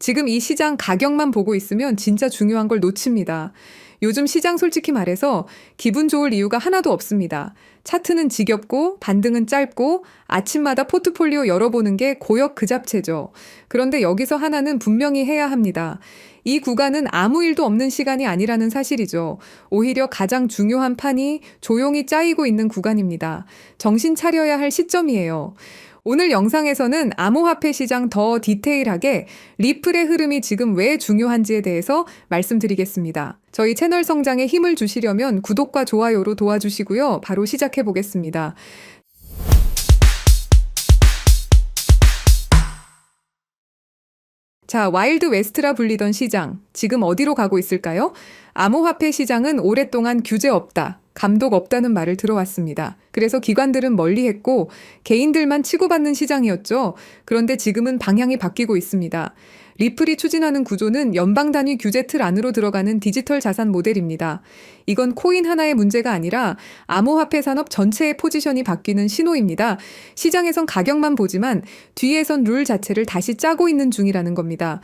지금 이 시장 가격만 보고 있으면 진짜 중요한 걸 놓칩니다. 요즘 시장 솔직히 말해서 기분 좋을 이유가 하나도 없습니다. 차트는 지겹고 반등은 짧고 아침마다 포트폴리오 열어보는 게 고역 그 잡채죠. 그런데 여기서 하나는 분명히 해야 합니다. 이 구간은 아무 일도 없는 시간이 아니라는 사실이죠. 오히려 가장 중요한 판이 조용히 짜이고 있는 구간입니다. 정신 차려야 할 시점이에요. 오늘 영상에서는 암호화폐 시장 더 디테일하게 리플의 흐름이 지금 왜 중요한지에 대해서 말씀드리겠습니다. 저희 채널 성장에 힘을 주시려면 구독과 좋아요로 도와주시고요. 바로 시작해 보겠습니다. 자, 와일드 웨스트라 불리던 시장, 지금 어디로 가고 있을까요? 암호화폐 시장은 오랫동안 규제 없다, 감독 없다는 말을 들어왔습니다. 그래서 기관들은 멀리 했고, 개인들만 치고받는 시장이었죠. 그런데 지금은 방향이 바뀌고 있습니다. 리플이 추진하는 구조는 연방 단위 규제 틀 안으로 들어가는 디지털 자산 모델입니다. 이건 코인 하나의 문제가 아니라 암호화폐 산업 전체의 포지션이 바뀌는 신호입니다. 시장에선 가격만 보지만 뒤에선 룰 자체를 다시 짜고 있는 중이라는 겁니다.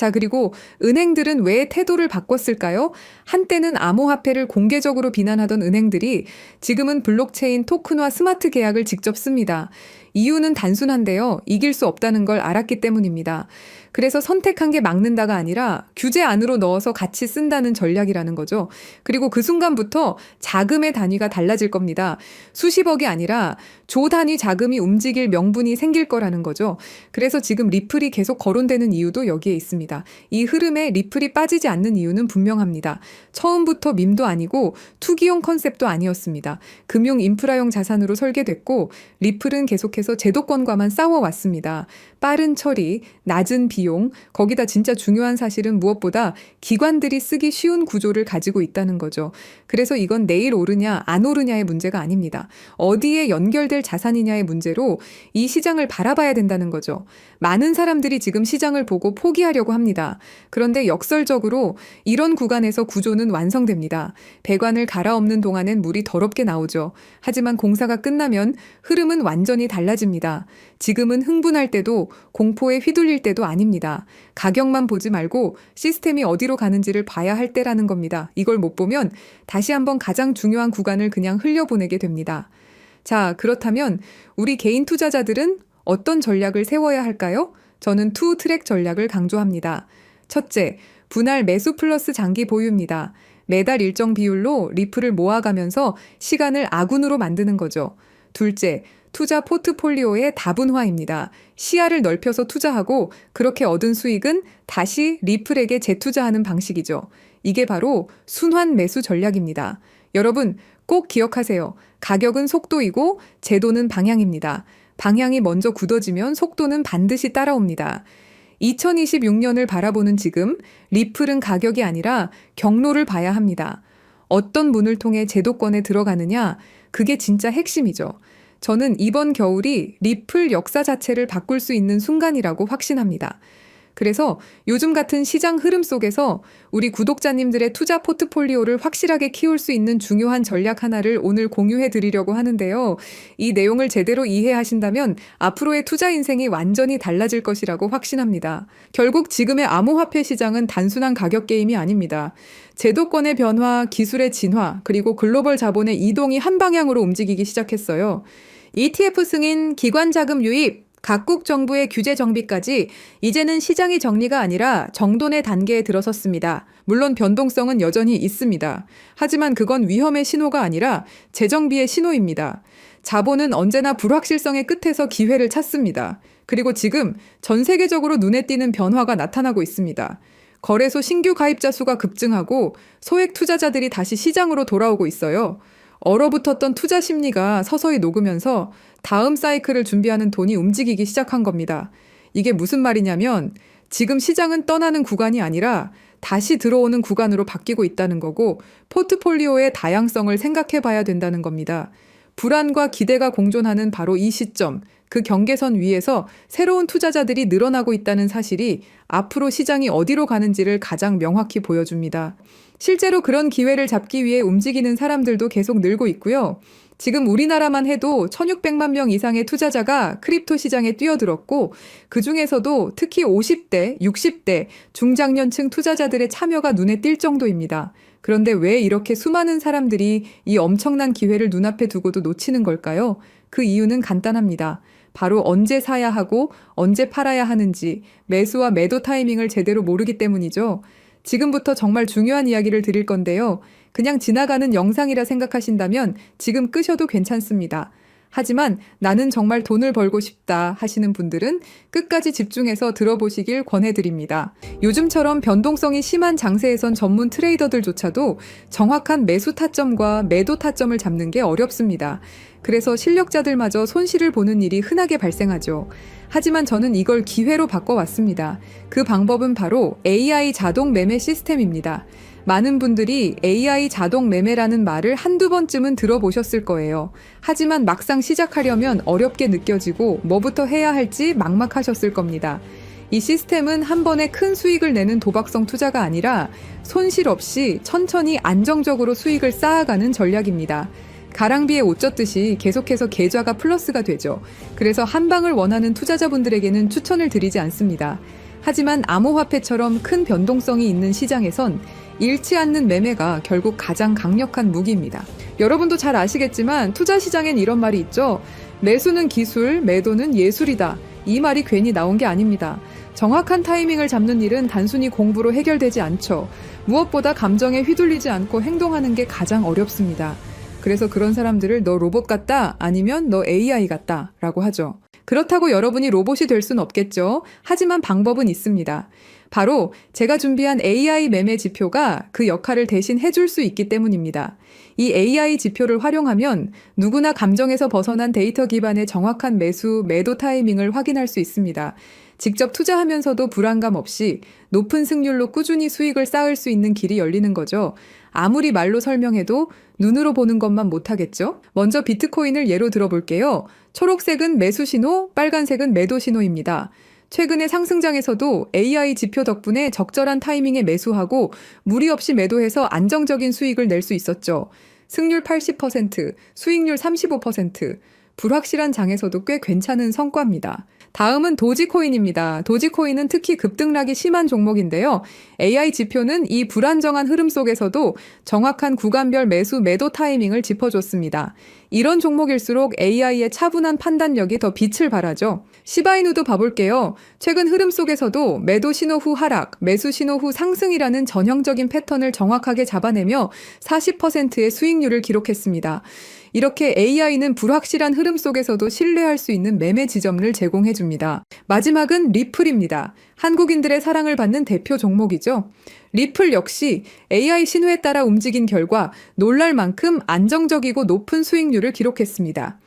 자, 그리고 은행들은 왜 태도를 바꿨을까요? 한때는 암호화폐를 공개적으로 비난하던 은행들이 지금은 블록체인 토큰화 스마트 계약을 직접 씁니다. 이유는 단순한데요. 이길 수 없다는 걸 알았기 때문입니다. 그래서 선택한 게 막는다가 아니라 규제 안으로 넣어서 같이 쓴다는 전략이라는 거죠. 그리고 그 순간부터 자금의 단위가 달라질 겁니다. 수십억이 아니라 조 단위 자금이 움직일 명분이 생길 거라는 거죠. 그래서 지금 리플이 계속 거론되는 이유도 여기에 있습니다. 이 흐름에 리플이 빠지지 않는 이유는 분명합니다. 처음부터 밈도 아니고 투기용 컨셉도 아니었습니다. 금융 인프라용 자산으로 설계됐고 리플은 계속해서 제도권과만 싸워왔습니다. 빠른 처리, 낮은 비용, 거기다 진짜 중요한 사실은 무엇보다 기관들이 쓰기 쉬운 구조를 가지고 있다는 거죠. 그래서 이건 내일 오르냐, 안 오르냐의 문제가 아닙니다. 어디에 연결될 자산이냐의 문제로 이 시장을 바라봐야 된다는 거죠. 많은 사람들이 지금 시장을 보고 포기하려고 합니다. 그런데 역설적으로 이런 구간에서 구조는 완성됩니다. 배관을 갈아엎는 동안엔 물이 더럽게 나오죠. 하지만 공사가 끝나면 흐름은 완전히 달라집니다. 지금은 흥분할 때도 공포에 휘둘릴 때도 아닙니다. 가격만 보지 말고 시스템이 어디로 가는지를 봐야 할 때라는 겁니다. 이걸 못 보면 다시 한번 가장 중요한 구간을 그냥 흘려보내게 됩니다. 자, 그렇다면 우리 개인 투자자들은 어떤 전략을 세워야 할까요? 저는 투 트랙 전략을 강조합니다. 첫째, 분할 매수 플러스 장기 보유입니다. 매달 일정 비율로 리플을 모아가면서 시간을 아군으로 만드는 거죠. 둘째, 투자 포트폴리오의 다분화입니다. 시야를 넓혀서 투자하고 그렇게 얻은 수익은 다시 리플에게 재투자하는 방식이죠. 이게 바로 순환 매수 전략입니다. 여러분 꼭 기억하세요. 가격은 속도이고 제도는 방향입니다. 방향이 먼저 굳어지면 속도는 반드시 따라옵니다. 2026년을 바라보는 지금 리플은 가격이 아니라 경로를 봐야 합니다. 어떤 문을 통해 제도권에 들어가느냐, 그게 진짜 핵심이죠. 저는 이번 겨울이 리플 역사 자체를 바꿀 수 있는 순간이라고 확신합니다. 그래서 요즘 같은 시장 흐름 속에서 우리 구독자님들의 투자 포트폴리오를 확실하게 키울 수 있는 중요한 전략 하나를 오늘 공유해 드리려고 하는데요. 이 내용을 제대로 이해하신다면 앞으로의 투자 인생이 완전히 달라질 것이라고 확신합니다. 결국 지금의 암호화폐 시장은 단순한 가격 게임이 아닙니다. 제도권의 변화, 기술의 진화, 그리고 글로벌 자본의 이동이 한 방향으로 움직이기 시작했어요. ETF 승인, 기관 자금 유입, 각국 정부의 규제 정비까지 이제는 시장이 정리가 아니라 정돈의 단계에 들어섰습니다. 물론 변동성은 여전히 있습니다. 하지만 그건 위험의 신호가 아니라 재정비의 신호입니다. 자본은 언제나 불확실성의 끝에서 기회를 찾습니다. 그리고 지금 전 세계적으로 눈에 띄는 변화가 나타나고 있습니다. 거래소 신규 가입자 수가 급증하고 소액 투자자들이 다시 시장으로 돌아오고 있어요. 얼어붙었던 투자 심리가 서서히 녹으면서 다음 사이클을 준비하는 돈이 움직이기 시작한 겁니다. 이게 무슨 말이냐면 지금 시장은 떠나는 구간이 아니라 다시 들어오는 구간으로 바뀌고 있다는 거고 포트폴리오의 다양성을 생각해 봐야 된다는 겁니다. 불안과 기대가 공존하는 바로 이 시점, 그 경계선 위에서 새로운 투자자들이 늘어나고 있다는 사실이 앞으로 시장이 어디로 가는지를 가장 명확히 보여줍니다. 실제로 그런 기회를 잡기 위해 움직이는 사람들도 계속 늘고 있고요. 지금 우리나라만 해도 1600만 명 이상의 투자자가 크립토 시장에 뛰어들었고 그 중에서도 특히 50대, 60대 중장년층 투자자들의 참여가 눈에 띌 정도입니다. 그런데 왜 이렇게 수많은 사람들이 이 엄청난 기회를 눈앞에 두고도 놓치는 걸까요? 그 이유는 간단합니다. 바로 언제 사야 하고 언제 팔아야 하는지 매수와 매도 타이밍을 제대로 모르기 때문이죠. 지금부터 정말 중요한 이야기를 드릴 건데요. 그냥 지나가는 영상이라 생각하신다면 지금 끄셔도 괜찮습니다. 하지만 나는 정말 돈을 벌고 싶다 하시는 분들은 끝까지 집중해서 들어보시길 권해드립니다. 요즘처럼 변동성이 심한 장세에선 전문 트레이더들조차도 정확한 매수 타점과 매도 타점을 잡는 게 어렵습니다. 그래서 실력자들마저 손실을 보는 일이 흔하게 발생하죠. 하지만 저는 이걸 기회로 바꿔왔습니다. 그 방법은 바로 AI 자동 매매 시스템입니다. 많은 분들이 AI 자동 매매라는 말을 한두 번쯤은 들어보셨을 거예요. 하지만 막상 시작하려면 어렵게 느껴지고 뭐부터 해야 할지 막막하셨을 겁니다. 이 시스템은 한 번에 큰 수익을 내는 도박성 투자가 아니라 손실 없이 천천히 안정적으로 수익을 쌓아가는 전략입니다. 가랑비에 옷 젖듯이 계속해서 계좌가 플러스가 되죠. 그래서 한 방을 원하는 투자자분들에게는 추천을 드리지 않습니다. 하지만 암호화폐처럼 큰 변동성이 있는 시장에선 잃지 않는 매매가 결국 가장 강력한 무기입니다. 여러분도 잘 아시겠지만 투자 시장엔 이런 말이 있죠. 매수는 기술, 매도는 예술이다. 이 말이 괜히 나온 게 아닙니다. 정확한 타이밍을 잡는 일은 단순히 공부로 해결되지 않죠. 무엇보다 감정에 휘둘리지 않고 행동하는 게 가장 어렵습니다. 그래서 그런 사람들을 너 로봇 같다 아니면 너 AI 같다 라고 하죠. 그렇다고 여러분이 로봇이 될 순 없겠죠. 하지만 방법은 있습니다. 바로 제가 준비한 AI 매매 지표가 그 역할을 대신 해줄 수 있기 때문입니다. 이 AI 지표를 활용하면 누구나 감정에서 벗어난 데이터 기반의 정확한 매수, 매도 타이밍을 확인할 수 있습니다. 직접 투자하면서도 불안감 없이 높은 승률로 꾸준히 수익을 쌓을 수 있는 길이 열리는 거죠. 아무리 말로 설명해도 눈으로 보는 것만 못하겠죠? 먼저 비트코인을 예로 들어볼게요. 초록색은 매수 신호, 빨간색은 매도 신호입니다. 최근의 상승장에서도 AI 지표 덕분에 적절한 타이밍에 매수하고 무리 없이 매도해서 안정적인 수익을 낼 수 있었죠. 승률 80%, 수익률 35%, 불확실한 장에서도 꽤 괜찮은 성과입니다. 다음은 도지코인입니다. 도지코인은 특히 급등락이 심한 종목인데요. AI 지표는 이 불안정한 흐름 속에서도 정확한 구간별 매수 매도 타이밍을 짚어줬습니다. 이런 종목일수록 AI의 차분한 판단력이 더 빛을 발하죠. 시바이누도 봐볼게요. 최근 흐름 속에서도 매도 신호 후 하락, 매수 신호 후 상승이라는 전형적인 패턴을 정확하게 잡아내며 40%의 수익률을 기록했습니다. 이렇게 AI는 불확실한 흐름 속에서도 신뢰할 수 있는 매매 지점을 제공해 줍니다. 마지막은 리플입니다. 한국인들의 사랑을 받는 대표 종목이죠. 리플 역시 AI 신호에 따라 움직인 결과 놀랄 만큼 안정적이고 높은 수익률을 기록했습니다.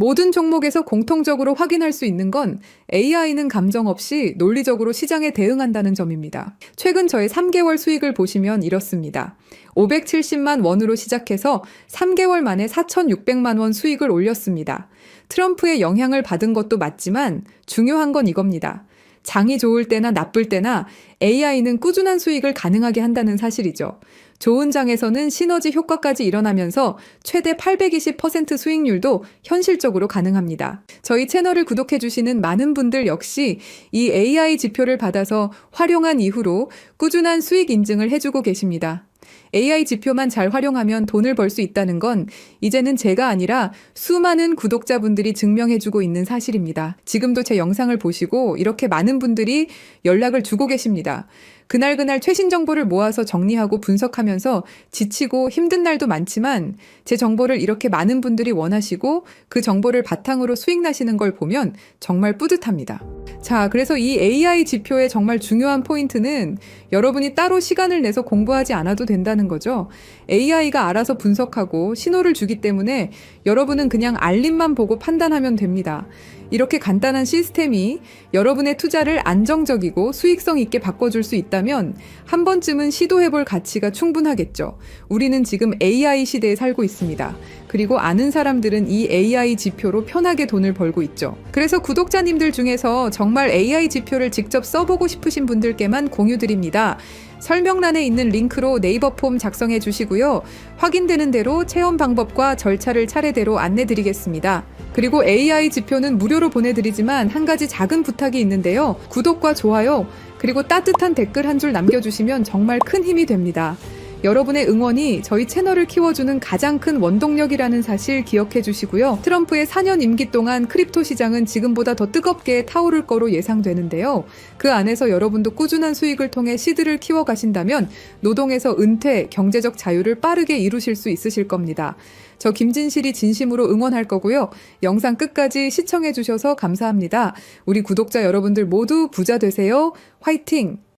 모든 종목에서 공통적으로 확인할 수 있는 건 AI는 감정 없이 논리적으로 시장에 대응한다는 점입니다. 최근 저의 3개월 수익을 보시면 이렇습니다. 570만 원으로 시작해서 3개월 만에 4,600만 원 수익을 올렸습니다. 트럼프의 영향을 받은 것도 맞지만 중요한 건 이겁니다. 장이 좋을 때나 나쁠 때나 AI는 꾸준한 수익을 가능하게 한다는 사실이죠. 좋은 장에서는 시너지 효과까지 일어나면서 최대 820% 수익률도 현실적으로 가능합니다. 저희 채널을 구독해주시는 많은 분들 역시 이 AI 지표를 받아서 활용한 이후로 꾸준한 수익 인증을 해주고 계십니다. AI 지표만 잘 활용하면 돈을 벌 수 있다는 건 이제는 제가 아니라 수많은 구독자분들이 증명해주고 있는 사실입니다. 지금도 제 영상을 보시고 이렇게 많은 분들이 연락을 주고 계십니다. 그날그날 최신 정보를 모아서 정리하고 분석하면서 지치고 힘든 날도 많지만 제 정보를 이렇게 많은 분들이 원하시고 그 정보를 바탕으로 수익 나시는 걸 보면 정말 뿌듯합니다. 자, 그래서 이 AI 지표의 정말 중요한 포인트는 여러분이 따로 시간을 내서 공부하지 않아도 된다는 거죠. AI가 알아서 분석하고 신호를 주기 때문에 여러분은 그냥 알림만 보고 판단하면 됩니다. 이렇게 간단한 시스템이 여러분의 투자를 안정적이고 수익성 있게 바꿔줄 수 있다면 한 번쯤은 시도해볼 가치가 충분하겠죠. 우리는 지금 AI 시대에 살고 있습니다. 그리고 아는 사람들은 이 AI 지표로 편하게 돈을 벌고 있죠. 그래서 구독자님들 중에서 정말 AI 지표를 직접 써보고 싶으신 분들께만 공유드립니다. 설명란에 있는 링크로 네이버 폼 작성해 주시고요. 확인되는 대로 체험 방법과 절차를 차례대로 안내 드리겠습니다. 그리고 AI 지표는 무료로 보내드리지만 한 가지 작은 부탁이 있는데요. 구독과 좋아요, 그리고 따뜻한 댓글 한 줄 남겨주시면 정말 큰 힘이 됩니다. 여러분의 응원이 저희 채널을 키워주는 가장 큰 원동력이라는 사실 기억해 주시고요. 트럼프의 4년 임기 동안 크립토 시장은 지금보다 더 뜨겁게 타오를 거로 예상되는데요. 그 안에서 여러분도 꾸준한 수익을 통해 시드를 키워 가신다면 노동에서 은퇴, 경제적 자유를 빠르게 이루실 수 있으실 겁니다. 저 김진실이 진심으로 응원할 거고요. 영상 끝까지 시청해 주셔서 감사합니다. 우리 구독자 여러분들 모두 부자 되세요. 화이팅!